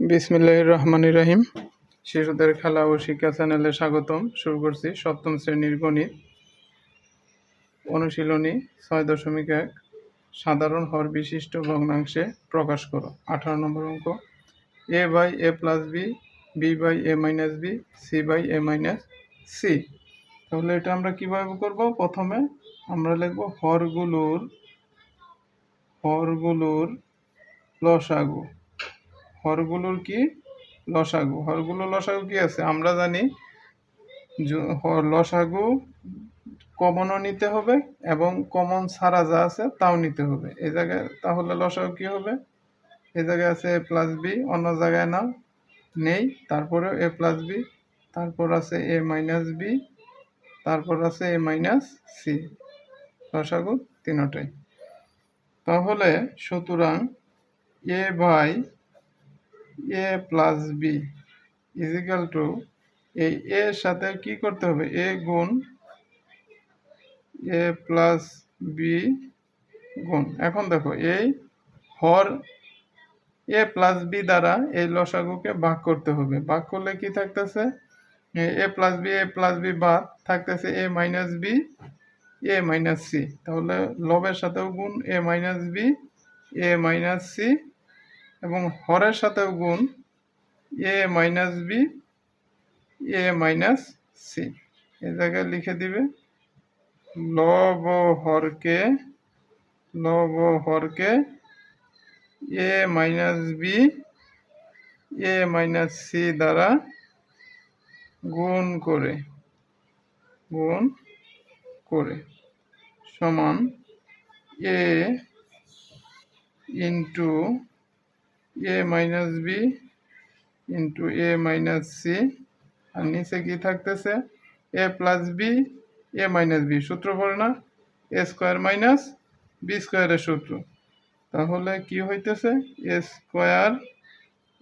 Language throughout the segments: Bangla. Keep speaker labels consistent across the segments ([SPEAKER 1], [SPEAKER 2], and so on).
[SPEAKER 1] বিসমিল্লাহ রহমান রাহিম। শিশুদের খেলা ও শিক্ষা চ্যানেলে স্বাগতম। শুরু করছি সপ্তম শ্রেণির গণিত। অনুশীলনী ছয় দশমিক এক। সাধারণ হর বিশিষ্ট ভগ্নাংশে প্রকাশ করো। আঠারো নম্বর অঙ্ক। A by A plus B B by A minus B, C by A minus C. তাহলে এটা আমরা কীভাবে করব? প্রথমে আমরা লিখব হরগুলোর হরগুলোর লসাগু। হরগুলোর কি লসাগু? হরগুলোর লসাগু কি আছে? আমরা জানি লসাগু কমনও নিতে হবে এবং কমন ছাড়া যা আছে তাও নিতে হবে। এই জায়গায় তাহলে লসাগু কি হবে? এই জায়গায় আছে এ প্লাস বি অন্য জায়গায় নাও, নেই। তারপরেও এ প্লাস বি তারপর আছে এ মাইনাস বি তারপর আছে এ মাইনাস সি লসাগু তিনটাই। তাহলে সুতরাং A by A plus B is equal to এই এর সাথে কি করতে হবে? এ গুণ এ প্লাস বি গুণ। এখন দেখো এই হর এ প্লাস বি দ্বারা এই লসাগুকে ভাগ করতে হবে। ভাগ করলে কি থাকতেছে? A plus B A plus B বাদ থাকতেছে A minus B A minus C তাহলে লবের সাথেও গুণ A minus B A minus C এবং হরের সাথেও গুণ, A minus B, A minus C. এ জায়গায় লিখে দিবে, লব হরকে লব হরকে, A minus B, A minus C দ্বারা গুণ করে গুণ করে সমান A into A minus B into A minus C আর নিচে কি থাকতেছে? A plus B A minus B সূত্র পড়ে না। এ স্কোয়ার মাইনাস বি স্কোয়ারের সূত্র। তাহলে কি হইতেছে? এ স্কোয়ার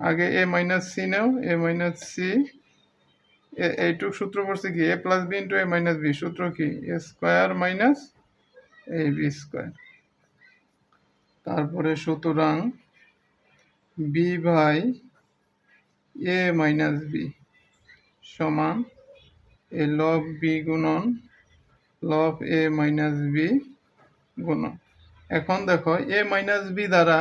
[SPEAKER 1] আগে এ মাইনাস সি নেও। এ মাইনাস সি এইটুক সূত্র পড়ছে কি? A plus B into A minus B সূত্র কি? A square minus A B square তারপরে সুতরাং B by A minus B সমান এ লব বি গুণন লব এ মাইনাস বি গুণন। এখন দেখো, এ মাইনাস বি দ্বারা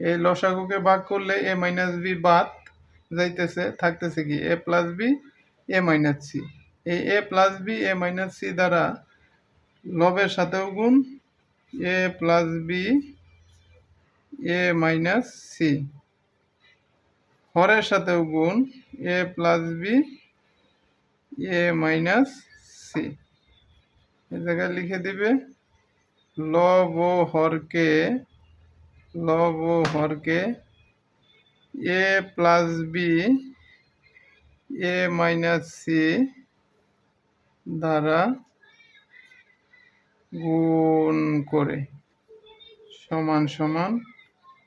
[SPEAKER 1] এই লসাগুকে ভাগ করলে এ মাইনাস বি বাদ যাইতেছে, থাকতেছে কি? A plus B, A minus C. এই A plus B, A minus C দ্বারা লবের সাথেও গুণ, A plus B A minus C হরের সাথেও গুণ। A plus B A minus C এ জায়গায় লিখে দিবে, লব ও হরকে, লব ও হরকে A plus B A minus C দ্বারা গুণ করে। সমান সমান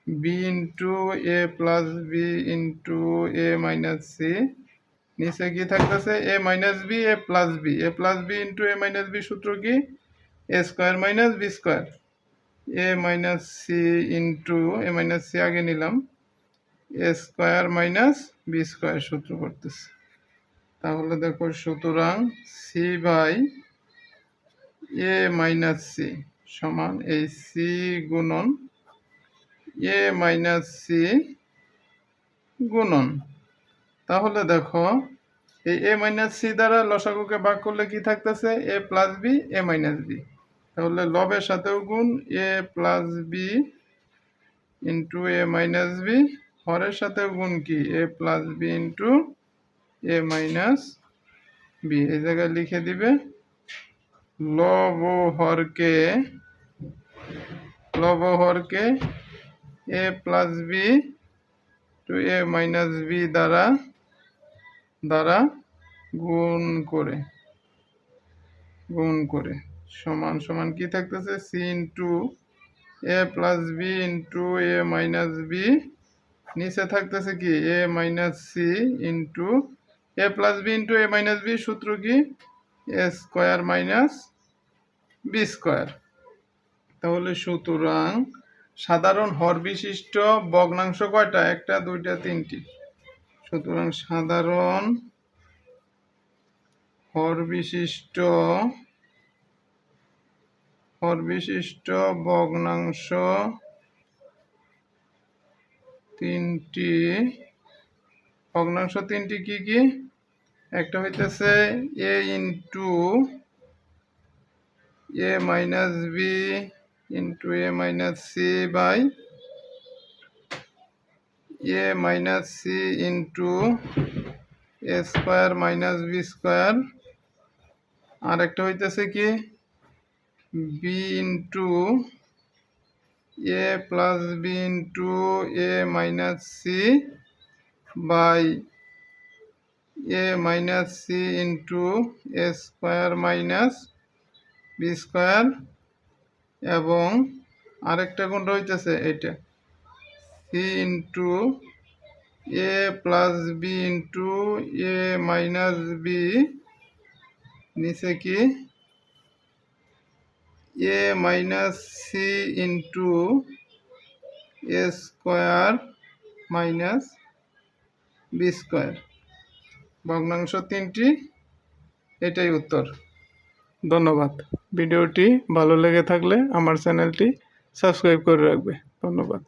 [SPEAKER 1] B into A plus B into A minus C. নিচে কি থাকতেছে? A minus B, A plus B. A plus B into A minus B সূত্র কি? A square minus B square. A minus C into, A minus C আগে নিলাম। A square minus B square সূত্র করতেছে। তাহলে দেখো সুতরাং C by A minus C সমান এই সি গুণন এ মাইনাস সি গুণন। তাহলে দেখো, এই এ মাইনাস সি দ্বারা লসাগুকে ভাগ করলে কি থাকতেছে? A plus B, A minus B. তাহলে লবের সাথেও গুণ, A plus B into A minus B. হরের সাথেও গুণ কি? A plus B into A minus B. এই জায়গায় লিখে দিবে, লব হরকে লব হরকে A plus B to A minus B দ্বারা দ্বারা গুণ করে গুণ করে। সমান সমান কি থাকতেছে? C into A plus B into A minus B নিচে থাকতেছে কি? A minus C into A plus B into A minus B সূত্র কি? A square minus B square তাহলে সুতরাং সাধারণ হর বিশিষ্ট ভগ্নাংশ কয়টা? একটা, দুইটা, তিনটি। সুতরাং সাধারণ হর বিশিষ্ট হর বিশিষ্ট ভগ্নাংশ তিনটি। ভগ্নাংশ তিনটি কি কি? একটা হইতেছে A into A minus B into A minus C by A minus C into A square minus B square আর একটা হইতেছে কি? B into A plus B into A minus C by A minus C into A square minus B square এবং আরেকটা কোনটা হইতেছে এটা C into A plus B into A minus B নিচে কি? A minus C into A square minus B square ভগ্নাংশ তিনটি, এটাই উত্তর। ধন্যবাদ। ভিডিওটি ভালো লেগে থাকলে আমার চ্যানেলটি সাবস্ক্রাইব করে রাখবে। ধন্যবাদ।